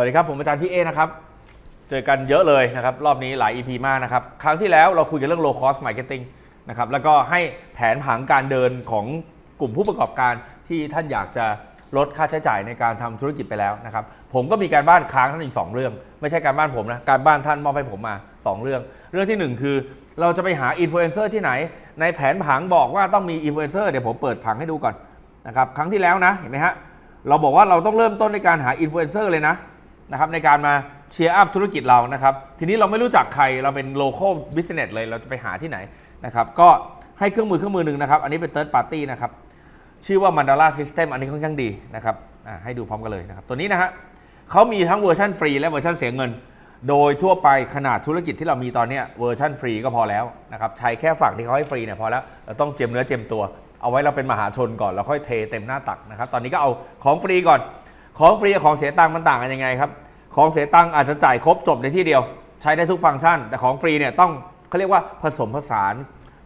วัสดีครับ ผมอาจารย์พี่เอนะครับ เจอกันเยอะเลยนะครับ รอบนี้หลาย EP มากนะครับ ครั้งที่แล้วเราคุยกันเรื่อง low cost marketing นะครับแล้วก็ให้แผนผังการเดินของกลุ่มผู้ประกอบการที่ท่านอยากจะลดค่าใช้จ่ายในการทำธุรกิจไปแล้วนะครับ ผมก็มีการบ้านค้างท่านอีก 2 เรื่อง ไม่ใช่การบ้านผมนะการบ้านท่านมอบให้ผมมา 2 เรื่อง เรื่องทีหนึ่1 คือ เราจะไปหาอินฟลูเอนเซอร์ที่ไหน ในแผนผังบอกว่าต้องมีอินฟลูเอนเซอร์เดี๋ยวผมเปิดผังให้ดูก่อนนะครับครั้งที่แล้วนะเห็นไหมฮะเราบอกว่าเราต้องเริ่มต้นในการหาอินฟลูเอนเซอร์เลยนะ นะครับในการมาเชียร์อัพธุรกิจเรานะครับ ทีนี้เราไม่รู้จักใครเราเป็น local business เลยเราจะไปหาที่ไหนนะครับ ก็ให้เครื่องมือเครื่องมือหนึ่งนะครับ อันนี้เป็น third party นะครับ ชื่อว่า Mandala System อันนี้ค่อนข้างดีนะครับให้ดูพร้อมกันเลยนะครับ ตัวนี้นะฮะเขามีทั้งเวอร์ชันฟรีและเวอร์ชันเสียเงิน โดยทั่วไปขนาดธุรกิจที่เรามีตอนนี้เวอร์ชันฟรีก็พอแล้วนะครับใช้แค่ฝั่งที่เขาให้ฟรีเนี่ยพอแล้วเราต้องเจียมเนื้อเจียมตัวเอาไว้เราเป็นมหาชนก่อนแล้วค่อยเทเต็มหน้าตักนะครับ ตอนนี้ก็เอาของฟรีก่อน ของฟรีกับของเสียตังค์มันต่างกันยังไงครับ ของเสียตังค์อาจจะจ่ายครบจบในที่เดียว ใช้ได้ทุกฟังก์ชัน แต่ของฟรีเนี่ยต้องเขาเรียกว่าผสมผสาน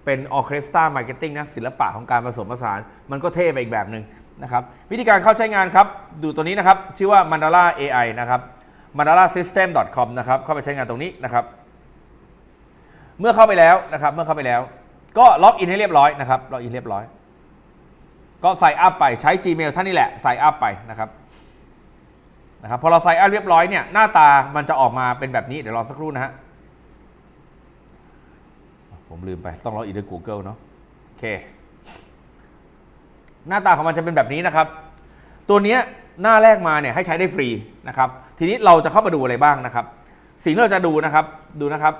เป็นออเคสตรามาร์เก็ตติ้งนะศิลปะของการผสมผสาน มันก็เท่ไปอีกแบบหนึ่งนะครับวิธีการเข้าใช้งานครับ ดูตัวนี้นะครับ ชื่อว่า Mandala AI นะครับ mandalasystem.com นะครับเข้าไปใช้งานตรงนี้นะครับ เมื่อเข้าไปแล้วนะครับ เมื่อเข้าไปแล้ว ก็ล็อกอินให้เรียบร้อยนะครับล็อกอินเรียบร้อย ก็ใส่อัพไปใช้ Gmail ท่านนี่แหละใส่อัพไปนะครับ นะครับพอเราใส่อันเรียบร้อยเนี่ยหน้าตามันจะออกมาเป็นแบบนี้เดี๋ยวรอสักครู่นะฮะผมลืมไปต้องรออีกด้วย Google เนาะโอเค หน้าตาของมันจะเป็นแบบนี้นะครับ ตัวนี้หน้าแรกมาเนี่ยให้ใช้ได้ฟรีนะครับ ทีนี้เราจะเข้ามาดูอะไรบ้างนะครับ สิ่งที่เราจะดูนะครับดูนะครับ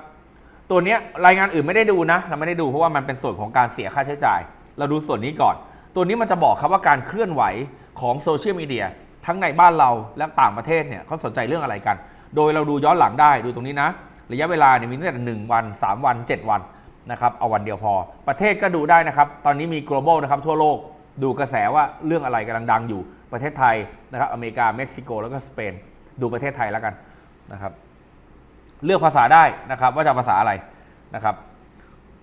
ตัวนี้รายงานอื่นไม่ได้ดูนะ เราไม่ได้ดูเพราะว่ามันเป็นส่วนของการเสียค่าใช้จ่าย เราดูส่วนนี้ก่อน ตัวนี้มันจะบอกครับว่าการเคลื่อนไหวของโซเชียลมีเดีย ทั้งในบ้านเราและต่างประเทศเนี่ยเขาสนใจเรื่องอะไรกัน โดยเราดูย้อนหลังได้ดูตรงนี้นะ ระยะเวลาเนี่ยมีตั้งแต่หนึ่งวัน3วัน7วันนะครับเอาวันเดียวพอ ประเทศก็ดูได้นะครับ ตอนนี้มี global นะครับทั่วโลกดูกระแสว่าเรื่องอะไรกำลังดังอยู่ประเทศไทยนะครับอเมริกาเม็กซิโกแล้วก็สเปนดูประเทศไทยแล้วกันนะครับ เลือกภาษาได้นะครับ ว่าจะภาษาอะไรนะครับ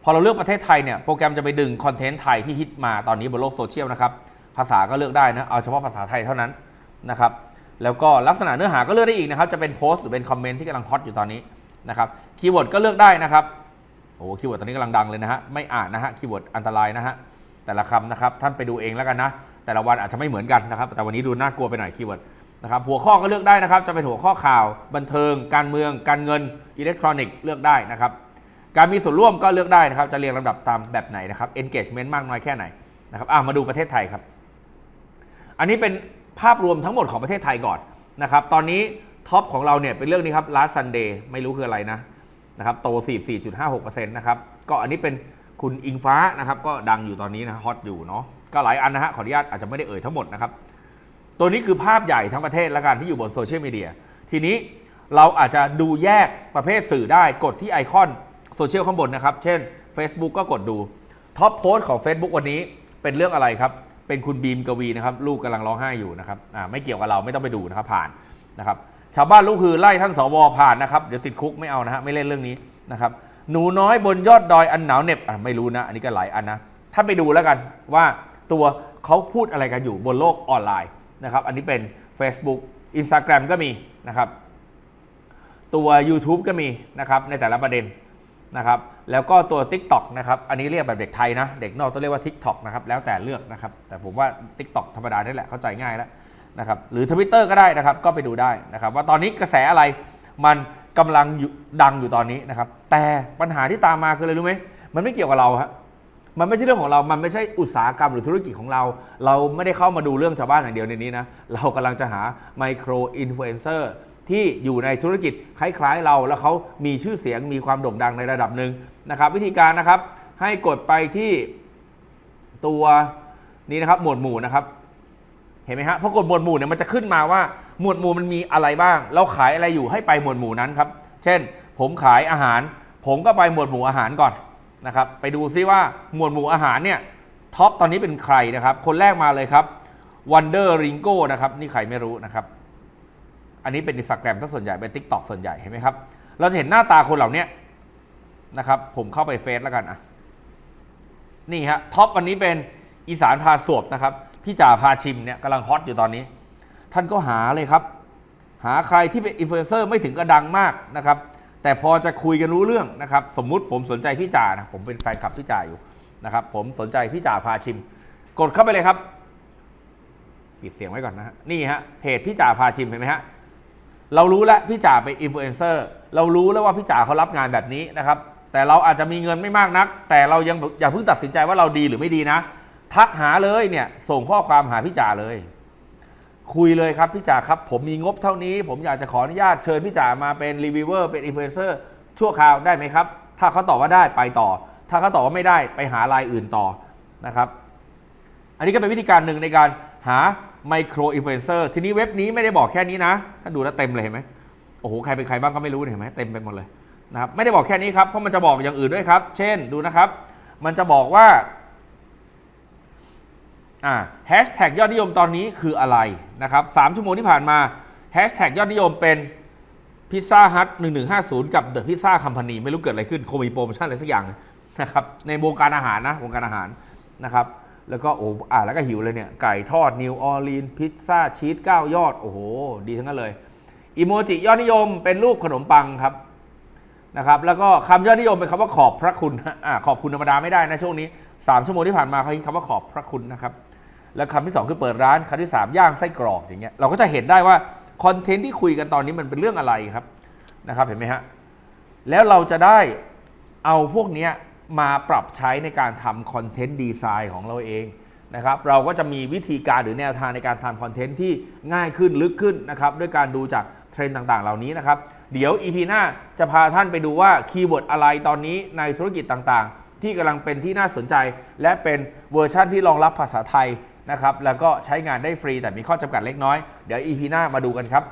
พอเราเลือกประเทศไทยเนี่ยโปรแกรมจะไปดึงคอนเทนต์ไทยที่ฮิตมาตอนนี้บนโลกโซเชียลนะครับภาษาก็เลือกได้นะเอาเฉพาะภาษาไทยเท่านั้น นะครับแล้วก็ลักษณะเนื้อหาก็เลือกได้อีกนะครับ จะเป็นโพสต์หรือเป็นคอมเมนต์ที่กำลังฮอตอยู่ตอนนี้นะครับคีย์เวิร์ดก็เลือกได้นะครับโอ้คีย์เวิร์ดตอนนี้กำลังดังเลยนะฮะไม่อ่านนะฮะคีย์เวิร์ดอันตรายนะฮะแต่ละคำนะครับท่านไปดูเองแล้วกันนะ แต่ละวันอาจจะไม่เหมือนกันนะครับ แต่วันนี้ดูน่ากลัวไปหน่อยคีย์เวิร์ดนะครับหัวข้อก็เลือกได้นะครับ จะเป็นหัวข้อข่าว บันเทิง การเมือง การเงินอิเล็กทรอนิกส์เลือกได้นะครับการมีส่วนร่วมก็เลือกได้นะครับ จะเรียงลำดับตามแบบไหนนะครับ engagement มากน้อยแค่ไหนนะครับอะมาดูประเทศไทยครับ อันนี้เป็น ภาพรวมทั้งหมดของประเทศไทยก่อนนะครับตอนนี้ท็อปของเราเนี่ยเป็นเรื่องนี้ครับ last Sunday ไม่รู้คืออะไรนะนะครับโต 44.56%นะครับก็อันนี้เป็นคุณอิงฟ้านะครับก็ดังอยู่ตอนนี้นะฮอตอยู่เนาะก็หลายอันนะฮะขออนุญาตอาจจะไม่ได้เอ่ยทั้งหมดนะครับตัวนี้คือภาพใหญ่ทั้งประเทศแล้วกันที่อยู่บนโซเชียลมีเดียทีนี้เราอาจจะดูแยกประเภทสื่อได้กดที่ไอคอนโซเชียลข้างบนนะครับ เช่น Facebook ก็กดดูท็อปโพสต์ของ Facebook วันนี้เป็นเรื่องอะไรครับ เป็นคุณบีมกวีนะครับ ลูกกำลังร้องไห้อยู่นะครับอ่าไม่เกี่ยวกับเราไม่ต้องไปดูนะครับผ่านนะครับ ชาวบ้านลูกคือไล่ท่านสวผ่านนะครับเดี๋ยวติดคุกไม่เอานะฮะไม่เล่นเรื่องนี้นะครับหนูน้อยบนยอดดอยอันหนาวเหน็บอะไม่รู้นะอันนี้ก็หลายอันนะท่านไปดูแล้วกันว่าตัวเขาพูดอะไรกันอยู่บนโลกออนไลน์นะครับอันนี้เป็น Facebook Instagram ก็มีนะครับตัว YouTube ก็มีนะครับในแต่ละประเด็น นะครับแล้วก็ตัว TikTok นะครับอันนี้เรียกแบบเด็กไทยนะ เด็กนอกต้องเรียกว่า TikTok นะครับแล้วแต่เลือกนะครับแต่ผมว่า TikTok ธรรมดานี่แหละเข้าใจง่ายแล้วนะครับหรือ Twitter ก็ได้นะครับก็ไปดูได้นะครับว่าตอนนี้กระแสอะไรมันกำลังดังอยู่ตอนนี้นะครับแต่ปัญหาที่ตามมาคืออะไรรู้ไหมมันไม่เกี่ยวกับเราฮะมันไม่ใช่เรื่องของเรา มันไม่ใช่อุตสาหกรรมหรือธุรกิจของเรา เราไม่ได้เข้ามาดูเรื่องชาวบ้านอย่างเดียวในนี้นะ เรากำลังจะหาไมโครอินฟลูเอนเซอร์ ที่อยู่ในธุรกิจคล้ายๆเรา แล้วเขามีชื่อเสียงมีความโด่งดังในระดับหนึ่งนะครับ วิธีการนะครับให้กดไปที่ตัวนี้นะครับ หมวดหมู่นะครับ เห็นไหมฮะพอกดหมวดหมู่เนี่ยมันจะขึ้นมาว่าหมวดหมู่มันมีอะไรบ้าง เราขายอะไรอยู่ให้ไปหมวดหมู่นั้นครับ เช่น ผมขายอาหาร ผมก็ไปหมวดหมู่อาหารก่อนนะครับ ไปดูซิว่าหมวดหมู่อาหารเนี่ยท็อปตอนนี้เป็นใครนะครับ คนแรกมาเลยครับ Wonder Ringo นะครับ นี่ใครไม่รู้นะครับ อันนี้เป็นอินสตาแกรมถ้าส่วนใหญ่เป็น t ิ k t o k ส่วนใหญ่เห็นไหมครับ เราจะเห็นหน้าตาคนเหล่านี้นะครับ ผมเข้าไปเฟซแล้วกันอะนี่ฮะท็อปวันนี้เป็นอีสานพาสวบนะครับ พี่จ่าพาชิมเนี่ยกำลังฮอตอยู่ตอนนี้ ท่านก็หาเลยครับ หาใครที่เป็นอินฟลูเอนเซอร์ไม่ถึงกระดังมากนะครับ แต่พอจะคุยกันรู้เรื่องนะครับ สมมุติผมสนใจพี่จ่านะผมเป็นแฟนคลับพี่จ่าอยู่นะครับ ผมสนใจพี่จ่าพาชิม กดเข้าไปเลยครับ ปิดเสียงไว้ก่อนนะฮะนี่ฮะเพจพี่จ่าพาชิมเห็นไหมฮะ เรารู้แล้วพี่จ่าเป็นอินฟลูเอนเซอร์เรารู้แล้วว่าพี่จ่าเขารับงานแบบนี้นะครับ แต่เราอาจจะมีเงินไม่มากนัก แต่เรายังอย่าเพิ่งตัดสินใจว่าเราดีหรือไม่ดีนะ ทักหาเลยเนี่ยส่งข้อความหาพี่จ่าเลย คุยเลยครับพี่จ่าครับ ผมมีงบเท่านี้ ผมอยากจะขออนุญาตเชิญพี่จ่ามาเป็นรีวิวเวอร์เป็นอินฟลูเอนเซอร์ชั่วคราวได้ไหมครับ ถ้าเขาตอบว่าได้ไปต่อ ถ้าเขาตอบว่าไม่ได้ไปหารายอื่นต่อนะครับ อันนี้ก็เป็นวิธีการหนึ่งในการหา ไมโครอินฟลูเอนเซอร์ทีนี้เว็บนี้ไม่ได้บอกแค่นี้นะถ้าดูแล้วเต็มเลยเห็นไหมโอ้โห ใครเป็นใครบ้างก็ไม่รู้เนี่ยเห็นไหมเต็มไปหมดเลยนะครับไม่ได้บอกแค่นี้ครับ เพราะมันจะบอกอย่างอื่นด้วยครับ เช่นดูนะครับ มันจะบอกว่าอ่าแฮชแท็กยอดนิยมตอนนี้คืออะไรนะครับสามชั่วโมงที่ผ่านมาแฮชแท็กยอดนิยมเป็นพิซซ่าฮัท1150กับเดอะพิซซ่าคัมพานีไม่รู้เกิดอะไรขึ้น คงมีโปรโมชั่นอะไรสักอย่างนะครับในวงการอาหารนะวงการอาหารนะครับ แล้วก็โอ้อ่าแล้วก็หิวเลยเนี่ย ไก่ทอดนิวออร์ลีนพิซซ่าชีส9ยอด โอ้โห ดีทั้งนั้นเลยอีโมจิยอดนิยมเป็นรูปขนมปังครับนะครับ แล้วก็คำยอดนิยมเป็นคำว่าขอบพระคุณอ่าขอบคุณธรรมดาไม่ได้นะช่วงนี้ 3 ชั่วโมงที่ผ่านมาเขาคิดคำว่าขอบพระคุณนะครับแล้วคำที่ 2 คือเปิดร้านคำที่ 3 ย่างไส้กรอกอย่างเงี้ยเราก็จะเห็นได้ว่าคอนเทนต์ที่คุยกันตอนนี้มันเป็นเรื่องอะไรครับนะครับเห็นไหมฮะแล้วเราจะได้เอาพวกเนี้ย มาปรับใช้ในการทำคอนเทนต์ดีไซน์ของเราเองนะครับเราก็จะมีวิธีการหรือแนวทางในการทำคอนเทนต์ที่ง่ายขึ้นลึกขึ้นนะครับด้วยการดูจากเทรนด์ต่างๆ เหล่านี้นะครับ เดี๋ยว EP หน้าจะพาท่านไปดูว่าคีย์เวิร์ดอะไรตอนนี้ในธุรกิจต่างๆ ที่กำลังเป็นที่น่าสนใจ และเป็นเวอร์ชั่นที่รองรับภาษาไทยนะครับแล้วก็ใช้งานได้ฟรีแต่มีข้อจำกัดเล็กน้อย เดี๋ยว EP หน้ามาดูกันครับ